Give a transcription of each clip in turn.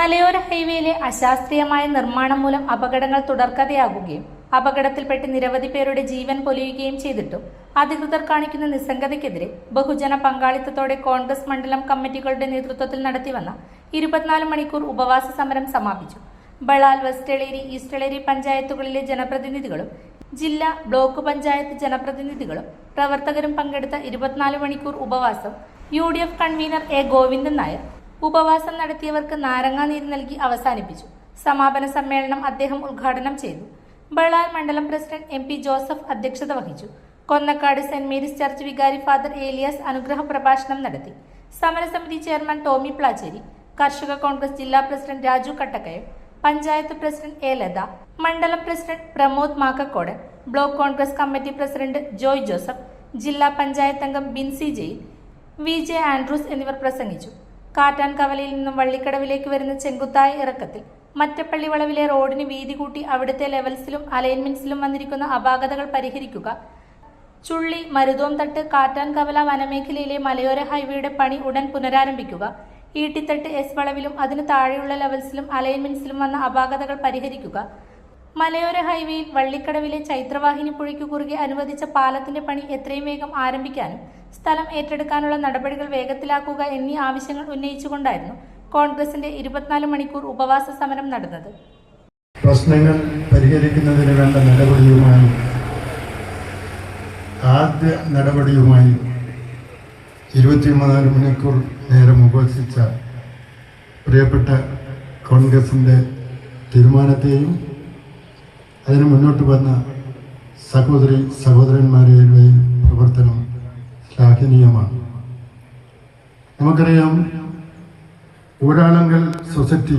മലയോര ഹൈവേയിലെ അശാസ്ത്രീയമായ നിർമ്മാണം മൂലം അപകടങ്ങൾ തുടർക്കഥയാകുകയും അപകടത്തിൽപ്പെട്ട് നിരവധി പേരുടെ ജീവൻ പൊലിയുകയും ചെയ്തിട്ടും. അധികൃതർ കാണിക്കുന്ന നിസ്സംഗതയ്ക്കെതിരെ ബഹുജന പങ്കാളിത്തത്തോടെ കോൺഗ്രസ് മണ്ഡലം കമ്മിറ്റികളുടെ നേതൃത്വത്തിൽ നടത്തിവന്ന ഇരുപത്തിനാല് മണിക്കൂർ ഉപവാസ സമരം സമാപിച്ചു. ബളാൽ വെസ്റ്റ് എളേരി ഈസ്റ്റ് എളേരി പഞ്ചായത്തുകളിലെ ജനപ്രതിനിധികളും ജില്ലാ ബ്ലോക്ക് പഞ്ചായത്ത് ജനപ്രതിനിധികളും പ്രവർത്തകരും പങ്കെടുത്ത ഇരുപത്തിനാല് മണിക്കൂർ ഉപവാസം U convener A Govindan Nair ഉപവാസം നടത്തിയവർക്ക് നാരങ്ങാനീര് നൽകി അവസാനിപ്പിച്ചു. സമാപന സമ്മേളനം അദ്ദേഹം ഉദ്ഘാടനം ചെയ്തു. ബളാൽ മണ്ഡലം പ്രസിഡന്റ് എം പി ജോസഫ് അധ്യക്ഷത വഹിച്ചു. കൊന്നക്കാട് സെന്റ് മേരീസ് ചർച്ച് വികാരി ഫാദർ ഏലിയാസ് അനുഗ്രഹ പ്രഭാഷണം നടത്തി. സമരസമിതി ചെയർമാൻ ടോമി പ്ലാച്ചേരി കർഷക കോൺഗ്രസ് ജില്ലാ president Raju Kattakkayam panchayat president A Latha മണ്ഡലം president Pramod Makkakkodan block Congress committee president Joy Joseph ജില്ലാ പഞ്ചായത്ത് അംഗം Binsi Jain V J Andrews എന്നിവർ പ്രസംഗിച്ചു. കാറ്റാൻ കവലയിൽ നിന്നും വള്ളിക്കടവിലേക്ക് വരുന്ന ചെങ്കുത്തായ ഇറക്കത്തിൽ. മറ്റപ്പള്ളി വളവിലെ റോഡിന് വീതി കൂട്ടി അവിടുത്തെ ലെവൽസിലും അലൈൻമെന്റ്സിലും വന്നിരിക്കുന്ന അപാകതകൾ പരിഹരിക്കുക. ചുള്ളി മരുതോം തട്ട് കാറ്റാൻ കവല വനമേഖലയിലെ മലയോര ഹൈവേയുടെ പണി ഉടൻ പുനരാരംഭിക്കുക. ഈട്ടിത്തട്ട് എസ് വളവിലും അതിന് താഴെയുള്ള ലെവൽസിലും അലൈൻമെന്റ്സിലും വന്ന അപാകതകൾ പരിഹരിക്കുക. മലയോര ഹൈവേയിൽ വള്ളിക്കടവിലെ ചൈത്രവാഹിനി പുഴയ്ക്കു കുറുകെ അനുവദിച്ച പാലത്തിന്റെ പണി എത്രയും വേഗം ആരംഭിക്കാനും സ്ഥലം ഏറ്റെടുക്കാനുള്ള നടപടികൾ വേഗത്തിലാക്കുക എന്നീ ആവശ്യങ്ങൾ ഉന്നയിച്ചുകൊണ്ടായിരുന്നു കോൺഗ്രസിന്റെ ഇരുപത്തിനാല് മണിക്കൂർ ഉപവാസ സമരം നടന്നത്. പ്രശ്നങ്ങൾ പരിഹരിക്കുന്നതിന് വേണ്ട നടപടിയുമായി ആദ്യ നടപടിയുമായി ഇരുപത്തിമൂന്നാൽ മണിക്കൂർ നേരം ഉപസിച്ച പ്രിയപ്പെട്ട കോൺഗ്രസിന്റെ തീരുമാനത്തെയും അതിന് മുന്നോട്ട് വന്ന സഹോദരി സഹോദരന്മാരുടെ പ്രവർത്തനം ശ്ലാഘനീയമാണ്. നമുക്കറിയാം ഊരാളങ്കൽ സൊസൈറ്റി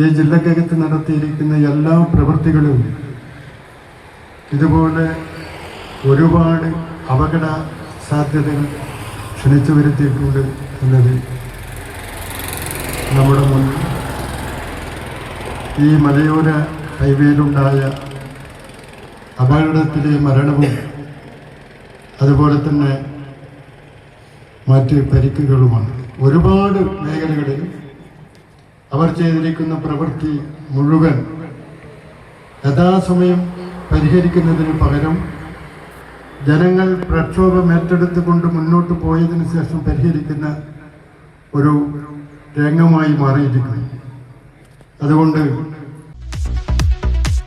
ഈ ജില്ലക്കകത്ത് നടത്തിയിരിക്കുന്ന എല്ലാ പ്രവൃത്തികളും ഇതുപോലെ ഒരുപാട് അപകട സാധ്യതകൾ ക്ഷണിച്ചു വരുത്തിയിട്ടുണ്ട് എന്നത് നമ്മുടെ മുന്നിൽ. ഈ മലയോര ഹൈവേയിലുണ്ടായ അപകടത്തിലെ മരണവും അതുപോലെ തന്നെ മറ്റ് പരിക്കുകളുമാണ്. ഒരുപാട് മേഖലകളിൽ അവർ ചെയ്തിരിക്കുന്ന പ്രവൃത്തി മുഴുവൻ യഥാസമയം പരിഹരിക്കുന്നതിന് പകരം ജനങ്ങൾ പ്രക്ഷോഭം ഏറ്റെടുത്തുകൊണ്ട് മുന്നോട്ട് പോയതിനു ശേഷം പരിഹരിക്കുന്ന ഒരു രംഗമായി മാറിയിരിക്കുന്നു. അതുകൊണ്ട്